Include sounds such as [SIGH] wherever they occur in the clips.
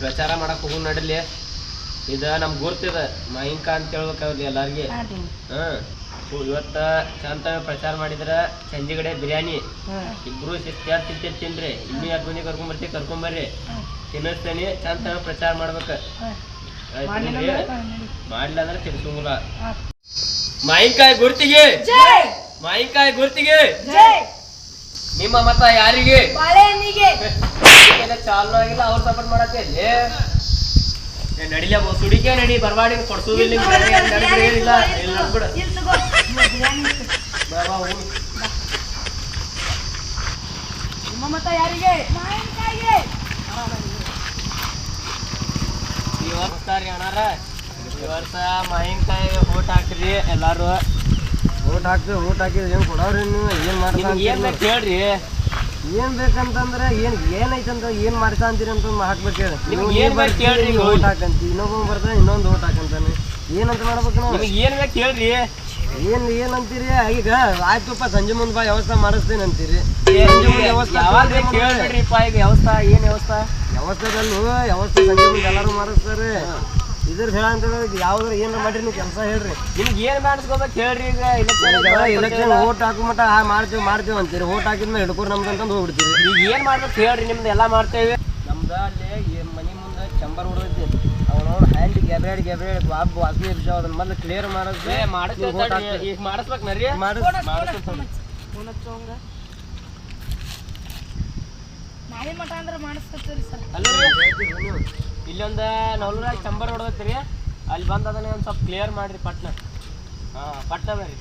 ಪ್ರಚಾರ ಮಾಡಕ್ ಹೋಗು ನಡಲಿ. ಇದ ನಮ್ ಗುರ್ತಿದ. ಮಾಯಿಂಕ ಅಂತ ಹೇಳ್ಬೇಕಾವ್ರಿ ಎಲ್ಲಾರ್ಗಿ. ಹಾ ಇವತ್ತ ಚಂತ ಪ್ರಚಾರ ಮಾಡಿದ್ರ ಸಂಜೆಗಡೆ ಬಿರಿಯಾನಿ. ಇಬ್ರು ಶಿಸ್ತ್ಯಾರ್ ತಿಂತಿ ತಿನ್ರಿ ಇನ್ನೂ ಯಾರ ಮಂದಿ ಕರ್ಕೊಂಡ್ ಬರ್ತೀವಿ ಕರ್ಕೊಂಬರ್ರಿ ತಿನ್ನಿಸ್ತೇನೆ ಚಂತ ಪ್ರಚಾರ ಮಾಡ್ಬೇಕ. ಮಾಡ್ಲಿಲ್ಲ ಅಂದ್ರೆ ತಿನ್ಸಂಗಿಲ್ಲ. ಮಾವಿನಕಾಯಿ ಗುರ್ತಿಗೆ. ಮಾಯಿಕಾಯಿ ಗುರ್ತಿಗೆ. ನಿಮ್ಮ ಮತ ಯಾರಿಗೆ? [LAUGHS] ಬಾಳೆಹಣ್ಣಿಗೆ ಎಲ್ಲ ಚಾಲು ಆಗಿಲ್ಲ ಅವ್ರು ಸಪೋರ್ಟ್ ಮಾಡತ್ತೆ ನಡಿಲ ಸುಡಿಕೆ ನಡಿ ಬರ್ಬಾಡಿ ಕೊಡ್ಸೋದಿಲ್ಲ ನಿಮ್ಗೆ ಬೇರೆ ಯಾರ್ ನಡ್ದ್ರೆ ಏನಿಲ್ಲ. ಇಲ್ಲ ನಡ್ಬಿಡು. ಇಲ್ಲಿ ತಗೋ ಬಿರಿಯಾನಿ ಇತ್ತು. ಬಾ, ಬಾ, ಹೋಗು. ನಿಮ್ಮ ಮತ ಯಾರಿಗೆ? ಮಾವಿನಕಾಯಿಗೆ ಈ ವರ್ಷ ರೀ ಅಣ್ಣಾರ. ಈ ವರ್ಷ ಮಾವಿನಕಾಯಿ ಓಟ್ ಹಾಕ್ರಿ ಎಲ್ಲಾರು. ಓಟ್ ಹಾಕ್ತೀವಿ ಓಟ್ ಹಾಕಿದ್ರೆ ಏನ್ ಕೊಡವ್ರಿ ನೀವು? ಏನ್ ಮಾಡ್ತಾ ನಿಮ್ಗೆ ಏನ್ ಬೇಕು ಹೇಳ್ರಿ. ಏನ್ ಬೇಕಂತಂದ್ರೆ ಏನ್ ಏನೈತಂತ ಏನ್ ಮಾಡ್ತಾ ಅಂತೀರಿ ಅಂತ ಹಾಕ್ಬೇಕು ಹೇಳಿ. ನಿಮ್ಗ್ ಏನ್ ಬೇಕ್ ಕೇಳ್ರಿ ಈಗ ಓಟ್ ಹಾಕಂತಿ ಇನ್ನೊಬ್ಬ ಬರ್ತಾನೆ ಇನ್ನೊಂದು ಓಟ್ ಹಾಕಂತಾನೆ. ಏನಂತ ಮಾಡ್ಬೇಕು ನಾವು? ನಿಮಗೆ ಏನ್ ಬೇಕು ಹೇಳ್ರಿ ಏನ್ ಏನ್ ಅಂತೀರಿ? ಈಗ ಆಯ್ತುಪ್ಪ ಸಂಜೆ ಮುಂದ್ ಬಾ ವ್ಯವಸ್ಥೆ ಮಾಡಿಸ್ತೇನೆ ಅಂತೀರಿ. ವ್ಯವಸ್ಥೆ ಯಾವಾಗ ಈಗ ವ್ಯವಸ್ಥೆ ಏನ್ ವ್ಯವಸ್ಥೆ? ವ್ಯವಸ್ಥೆದಲ್ಲೂ ವ್ಯವಸ್ಥೆ ಸಂಜೆ ಮುಂದೆ ಎಲ್ಲಾರು ಮಾಡಿಸ್ತಾರೆ. ಇದ್ರ ಹೇಳ ಅಂತ ಯಾವ್ದಾರ ಏನ್ ಮಾಡ್ರಿ ನೀವು ಕೆಲಸ ಹೇಳ್ರಿ. ನಿಮ್ಗೆ ಏನ್ ಮಾಡಿಸ್ಕೋಬೇಕು ಹೇಳ್ರಿ ಈಗ ಎಲೆಕ್ಷನ್ ಓಟ್ ಹಾಕೋ ಮಟ್ಟ ಆ ಮಾಡ್ತೀವಿ ಮಾಡ್ತೀವಿ ಅಂತೀರಿ. ಓಟ್ ಹಾಕಿದ್ಮೇಲೆ ಹಿಡ್ಕೊರ್ ನಮ್ದು ಅಂತಂದು ಹೋಗ್ಬಿಡ್ತೀರಿ. ಈಗ ಏನ್ ಮಾಡ್ಬೇಕು ಹೇಳ್ರಿ ನಿಮ್ದು ಎಲ್ಲ ಮಾಡ್ತೇವೆ. ನಮ್ದ ಅಲ್ಲಿ ಏನ್ ಮನಿ ಮುಂದೆ ಚಂಬರ್ ಹೊಡೆದೈತಿ ಅವನು ಹ್ಯಾಂಡ್ ಗ್ಯಾಬ್ರೇಡ್ ಗ್ಯಾಬ್ರೇಡ್ ಬಾಬ್ ವಾಸನೆ ಇರ್ತಾವ ಅದನ್ನ ಮೊದ್ಲು ಕ್ಲಿಯರ್ ಮಾಡೋದು ಏ ಮಾಡಿಸ್ಬೇಕು ಈಗ ಮಾಡಿಸ್ಬೇಕು ನರಿ ನಾಳೆ ಮಠ ಅಂದ್ರೆ ಮಾಡಿಸ್ಕೊತೀವಿ ಸರ್. ಅಲ್ರಿ ಇಲ್ಲೊಂದು ನಲ್ವರ ಚಂಬರ್ ಹೊಡೆದೈತ್ರಿ ಅಲ್ಲಿ ಬಂದು ಅದನ್ನ ಒಂದು ಸ್ವಲ್ಪ ಕ್ಲಿಯರ್ ಮಾಡ್ರಿ ಪಟ್ನ ಹಾ ಪಟ್ನ ಬರ್ರಿ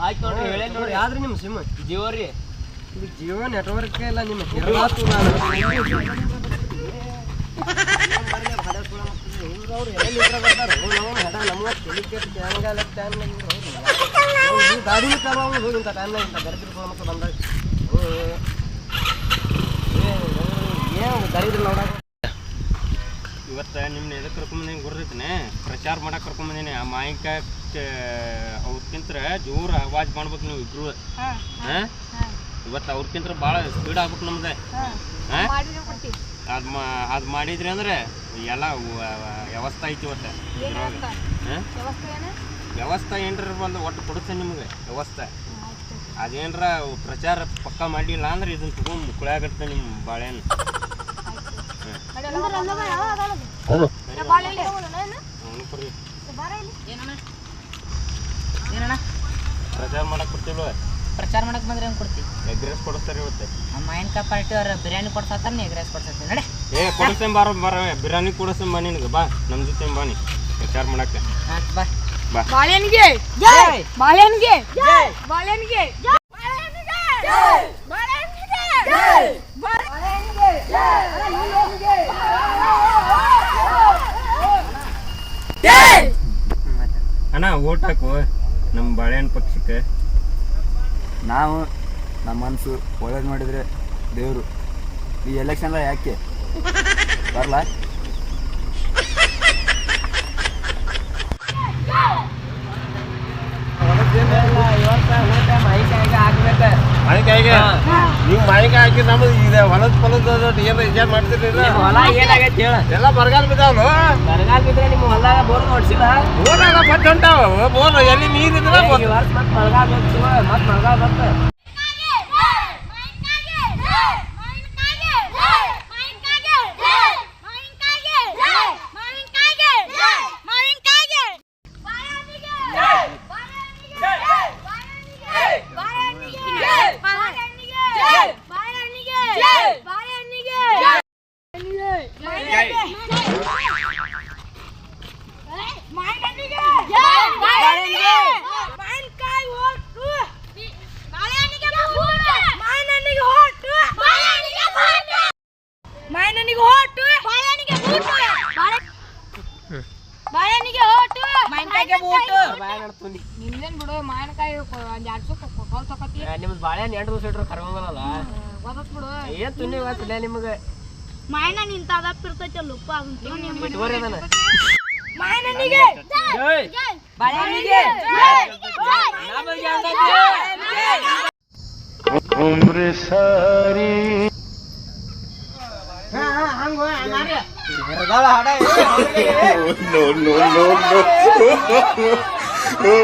ಆಯ್ತು ನೋಡಿ ಹೇಳಿ ನೋಡ್ರಿ ಯಾವ್ದ್ರಿ ನಿಮ್ಮ ಸಿಮ್ ಜಿಯೋ ರೀ ಇದು ಜಿಯೋ ನೆಟ್ವರ್ಕ್ ಇಲ್ಲ ನಿಮ್ಮ ಗಾಡಿ ಹೋಗಿಂತ ಟೈಮ್ನಾಗ ಇಂಥ ಮತ್ತೆ ಬಂದಾಗ ಏನು ದರಿದ್ರ ನೋಡಾಕ ಇವತ್ತು ನಿಮ್ಮನ್ನ ಎದಕ್ಕೆ ಕರ್ಕೊಂಬಂದಿನಿ ಗುರ್ತೈತಿನೇ ಪ್ರಚಾರ ಮಾಡಕ್ಕೆ ಕರ್ಕೊಂಬಂದಿನಿ. ಆ ಮಾಯಿಕ ಅವ್ರಕ್ಕಿಂತ ಜೋರು ಆವಾಜ್ ಮಾಡ್ಬೇಕು ನೀವು ಇಬ್ರು. ಹಾಂ ಇವತ್ತು ಅವ್ರಕ್ಕಿಂತ ಭಾಳ ಸ್ಪೀಡ್ ಆಗ್ಬೇಕು ನಮ್ದು. ಹಾಂ ಅದು ಮಾ ಅದು ಮಾಡಿದ್ರಿ ಅಂದ್ರೆ ಎಲ್ಲ ವ್ಯವಸ್ಥೆ ಐತಿ ಇವತ್ತು. ವ್ಯವಸ್ಥೆ? ಏನು? ವ್ಯವಸ್ಥೆ ಏನ್ರ ಬಂದು ಒಟ್ಟು ಕೊಡುತ್ತೆ ನಿಮಗೆ ವ್ಯವಸ್ಥೆ. ಅದೇನರ ಪ್ರಚಾರ ಪಕ್ಕ ಮಾಡಿಲ್ಲ ಅಂದ್ರೆ ಇದನ್ನ ತಗೊಂಡು ಮುಕ್ಕಳಾಗತ್ತೆ ನಿಮ್ಮ ಬಾಳೆಹಣ್ಣು. ಪ್ರಚಾರ ಮಾಡಕ್ಕೆ ಕೊಡ್ತೀವಿ ಪ್ರಚಾರ ಮಾಡಕ್ ಬಂದ್ರೆ ಹೆಂಗ್ ಕೊಡ್ತಿ? ಎಗ್ ರೈಸ್ ಕೊಡಿಸ್ತಾರೆ ಇವತ್ತು. ನಮ್ಮ ಮಾಯನ್ಕಾಯಿ ಪಾರ್ಟಿ ಅವ್ರ ಬಿರಿಯಾನಿ ಕೊಡ್ಸಾತಾರ ನೀ ಎಗ್ ರೈಸ್ ಕೊಡ್ಸತ್ತಿ ನಡೆ. ಏ ಕೊಡಿಸ್ತೇನೆ ಬಾರ ಬಾರ ಬಿರಿಯಾನಿ ಕೊಡಿಸ್ತೇನೆ ಬಾ ನಿನಗೆ. ಬಾ ನಮ್ಮ ಜೊತೆ ಬಾ ನೀ. ಪ್ರಚಾರ ಮಾಡಕ್ಕೆ. ಹಾಂ ಬಾ. ಬಾ. ಬಾಳೆಹಣ್ಣಿಗೆ. ಜೈ. ಬಾಳೆಹಣ್ಣಿಗೆ. ಜೈ. ಬಾಳೆಹಣ್ಣಿಗೆ. ಜೈ. ಬಾಳೆಹಣ್ಣಿಗೆ. ಜೈ. ಬಾಳೆಹಣ್ಣಿಗೆ. ಜೈ. ಬಾಳೆಹಣ್ಣಿಗೆ. ಜೈ. ಓಟ್ ಹಾಕು ನಮ್ಮ ಬಾಳೆಹಣ್ಣು ಪಕ್ಷಕ್ಕೆ. ನಾವು ನಮ್ಮ ಮನಸ್ಸು ಒಳ್ಳೇದು ಮಾಡಿದರೆ ದೇವರು. ಈ ಎಲೆಕ್ಷನ್ ಯಾಕೆ? ಬರಲ್ಲ ಮಾಹಿತಿ ಹಾಕ್ಬೇಕ. ಮಾವಿನಕಾಯಿಗೆ ನೀವು ಮಾವಿನಕಾಯಿ ಹಾಕಿ ನಮ್ದು ಇದೆ ಹೊಲದ ಹೊಲದ ಏನು ವಿಚಾರ ಮಾಡ್ತಿರ್ಲಿಲ್ಲ ಹೊಲ ಏನಾಗೈತಿ ಹೇಳ. ಎಲ್ಲ ಬರಗಾಲ ಬಿದ್ದಾವನು? ಬರಗಾಲ ಬಿದ್ರೆ ನಿಮ್ಮ ಹೊಲದಾಗ ಬೋರ್ ನೋಡ್ಸಿಲ್ಲ ಊರಾಗ ಬಟ್ ಹೊಂಟಾವ ಬೋನ್ ಎಲ್ಲಿ ನೀರಿದ್ರೆ ಮತ್ತೆ ಬಂತು. ಬಾಳೆಹಣ್ಣಿಗೆ ಓಟು. ಮಾವಿನಕಾಯಿಗೆ ಬೂಟು ನಿಮ್ದೇನ್ ಬಿಡು ಮಾಯನಕಾಯಿ ಒಂದ್ ಎರಡ್ ಸುಕ್ಕ ಕೌಲ್ ತಗೋತಿ. ನಿಮ್ದು ಬಾಳೆಹಣ್ಣು ಎಂಟು ದಿವಸ ಇಟ್ರು ಗೊತ್ತತ್ ಬಿಡು. ಏನ್ ತುನಿ ಗೊತ್ತಿಲ್ಲ ನಿಮಗೆ? ಮಾಯನ ನಿಂತ ಅದಪ್ಪ ಇರ್ತೈತಿ ಅಲ್ಲಿ ಉಪ್ಪ ಹಾ ಇಟ್ಕೋರಿ ಅದನ್ನ ಮಾಯನನಿಗೆ ಜೈ ಬಾಳೆಹಣ್ಣಿಗೆ ನಮಗೆ ಅಂತಂದ್ರೆ ಬರಗಾಲ ಹಾಡ ಏ,